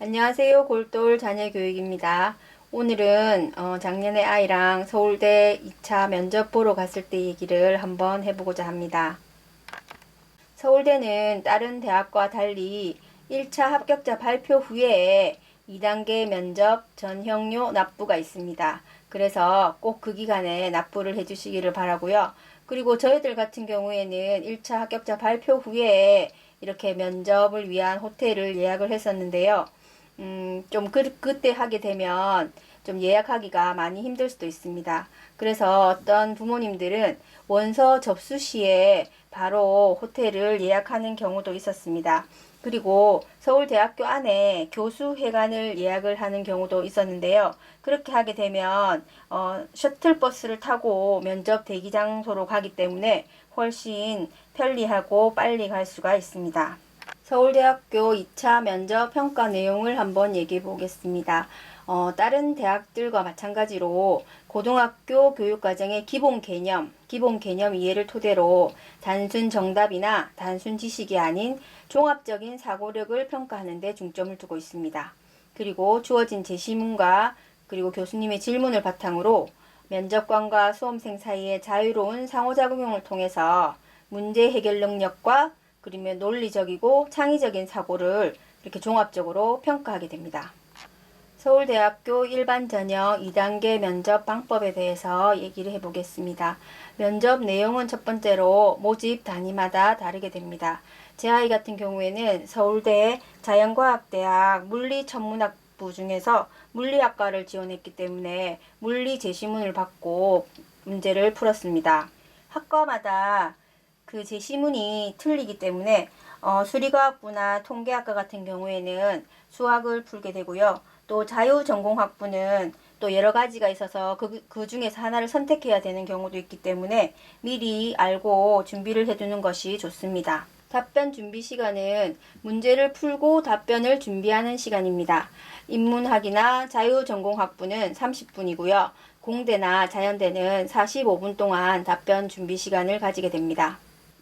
안녕하세요. 골돌 자녀교육입니다. 오늘은 어, 작년에 아이랑 서울대 2차 면접 보러 갔을 때 얘기를 한번 해보고자 합니다. 서울대는 다른 대학과 달리 1차 합격자 발표 후에 2단계 면접 전형료 납부가 있습니다. 그래서 꼭 그 기간에 납부를 해주시기를 바라고요. 그리고 저희들 같은 경우에는 1차 합격자 발표 후에 이렇게 면접을 위한 호텔을 예약을 했었는데요. 음, 좀 그, 그때 하게 되면 좀 예약하기가 많이 힘들 수도 있습니다. 그래서 어떤 부모님들은 원서 접수 시에 바로 호텔을 예약하는 경우도 있었습니다. 그리고 서울대학교 안에 교수회관을 예약을 하는 경우도 있었는데요. 그렇게 하게 되면 어, 셔틀버스를 타고 면접 대기 장소로 가기 때문에 훨씬 편리하고 빨리 갈 수가 있습니다. 서울대학교 2차 면접 평가 내용을 한번 얘기해 보겠습니다. 어, 다른 대학들과 마찬가지로 고등학교 교육과정의 기본 개념, 기본 개념 이해를 토대로 단순 정답이나 단순 지식이 아닌 종합적인 사고력을 평가하는 데 중점을 두고 있습니다. 그리고 주어진 제시문과 그리고 교수님의 질문을 바탕으로 면접관과 수험생 사이의 자유로운 상호작용을 통해서 문제 해결 능력과 그러면 논리적이고 창의적인 사고를 이렇게 종합적으로 평가하게 됩니다. 서울대학교 일반 전형 2단계 면접 방법에 대해서 얘기를 해보겠습니다. 면접 내용은 첫 번째로 모집 단위마다 다르게 됩니다. 제 아이 같은 경우에는 서울대 자연과학대학 물리천문학부 중에서 물리학과를 지원했기 때문에 물리 제시문을 받고 문제를 풀었습니다. 학과마다 그 제시문이 틀리기 때문에 어, 수리과학부나 통계학과 같은 경우에는 수학을 풀게 되고요. 또 자유전공학부는 또 여러 가지가 있어서 그, 그 중에서 하나를 선택해야 되는 경우도 있기 때문에 미리 알고 준비를 해두는 것이 좋습니다. 답변 준비 시간은 문제를 풀고 답변을 준비하는 시간입니다. 인문학이나 자유전공학부는 30분이고요. 공대나 자연대는 45분 동안 답변 준비 시간을 가지게 됩니다.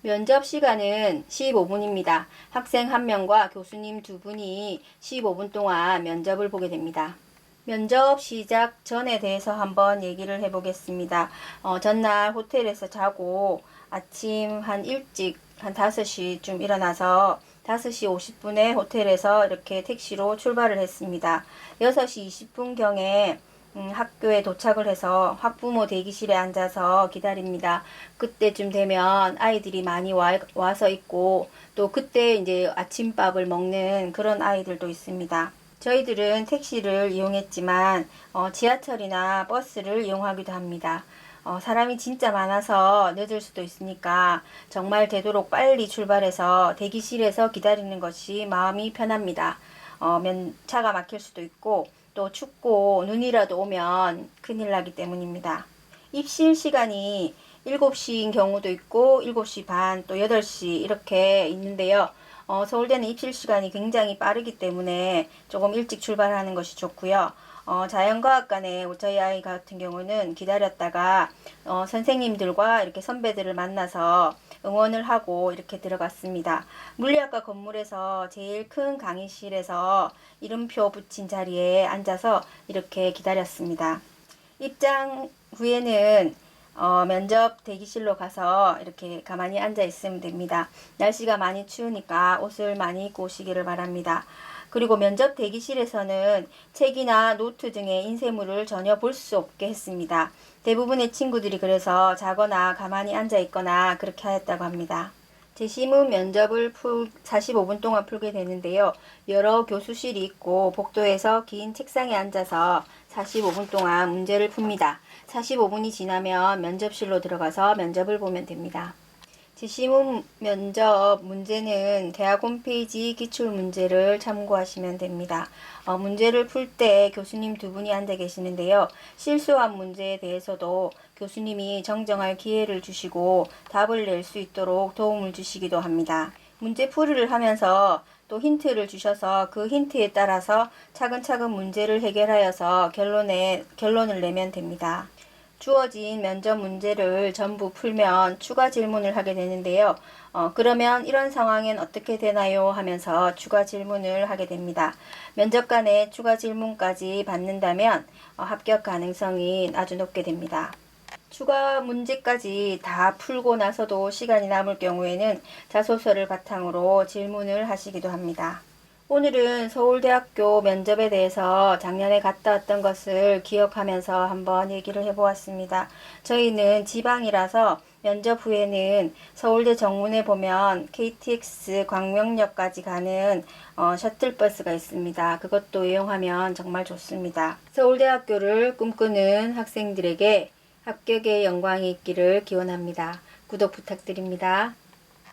면접 시간은 15분입니다. 학생 한 명과 교수님 두 분이 15분 동안 면접을 보게 됩니다. 면접 시작 전에 대해서 한번 얘기를 해보겠습니다. 어, 전날 호텔에서 자고 아침 한 일찍 한 5시쯤 일어나서 5시 50분에 호텔에서 이렇게 택시로 출발을 했습니다. 6시 20분경에 음, 학교에 도착을 해서 학부모 대기실에 앉아서 기다립니다. 그때쯤 되면 아이들이 많이 와, 와서 있고 또 그때 이제 아침밥을 먹는 그런 아이들도 있습니다. 저희들은 택시를 이용했지만 어, 지하철이나 버스를 이용하기도 합니다. 어, 사람이 진짜 많아서 늦을 수도 있으니까 정말 되도록 빨리 출발해서 대기실에서 기다리는 것이 마음이 편합니다. 어, 면 차가 막힐 수도 있고 또 춥고 눈이라도 오면 큰일 나기 때문입니다. 입실 시간이 7시인 경우도 있고 7시 반 또 8시 이렇게 있는데요. 어, 서울대는 입실 시간이 굉장히 빠르기 때문에 조금 일찍 출발하는 것이 좋고요. 어, 자연과학관에 저희 아이 같은 경우는 기다렸다가 어, 선생님들과 이렇게 선배들을 만나서 응원을 하고 이렇게 들어갔습니다. 물리학과 건물에서 제일 큰 강의실에서 이름표 붙인 자리에 앉아서 이렇게 기다렸습니다. 입장 후에는 어, 면접 대기실로 가서 이렇게 가만히 앉아 있으면 됩니다. 날씨가 많이 추우니까 옷을 많이 입고 오시기를 바랍니다. 그리고 면접 대기실에서는 책이나 노트 등의 인쇄물을 전혀 볼 수 없게 했습니다. 대부분의 친구들이 그래서 자거나 가만히 앉아 있거나 그렇게 하였다고 합니다. 제시문 면접을 풀 45분 동안 풀게 되는데요. 여러 교수실이 있고 복도에서 긴 책상에 앉아서 45분 동안 문제를 풉니다. 45분이 지나면 면접실로 들어가서 면접을 보면 됩니다. 제시문 면접 문제는 대학 홈페이지 기출 문제를 참고하시면 됩니다. 어, 문제를 풀 때 교수님 두 분이 앉아 계시는데요. 실수한 문제에 대해서도 교수님이 정정할 기회를 주시고 답을 낼 수 있도록 도움을 주시기도 합니다. 문제 풀이를 하면서 또 힌트를 주셔서 그 힌트에 따라서 차근차근 문제를 해결하여서 결론에, 결론을 내면 됩니다. 주어진 면접 문제를 전부 풀면 추가 질문을 하게 되는데요. 어, 그러면 이런 상황엔 어떻게 되나요? 하면서 추가 질문을 하게 됩니다. 면접관의 추가 질문까지 받는다면 어, 합격 가능성이 아주 높게 됩니다. 추가 문제까지 다 풀고 나서도 시간이 남을 경우에는 자소서를 바탕으로 질문을 하시기도 합니다. 오늘은 서울대학교 면접에 대해서 작년에 갔다 왔던 것을 기억하면서 한번 얘기를 해보았습니다. 저희는 지방이라서 면접 후에는 서울대 정문에 보면 KTX 광명역까지 가는 어, 셔틀버스가 있습니다. 그것도 이용하면 정말 좋습니다. 서울대학교를 꿈꾸는 학생들에게 합격의 영광이 있기를 기원합니다. 구독 부탁드립니다.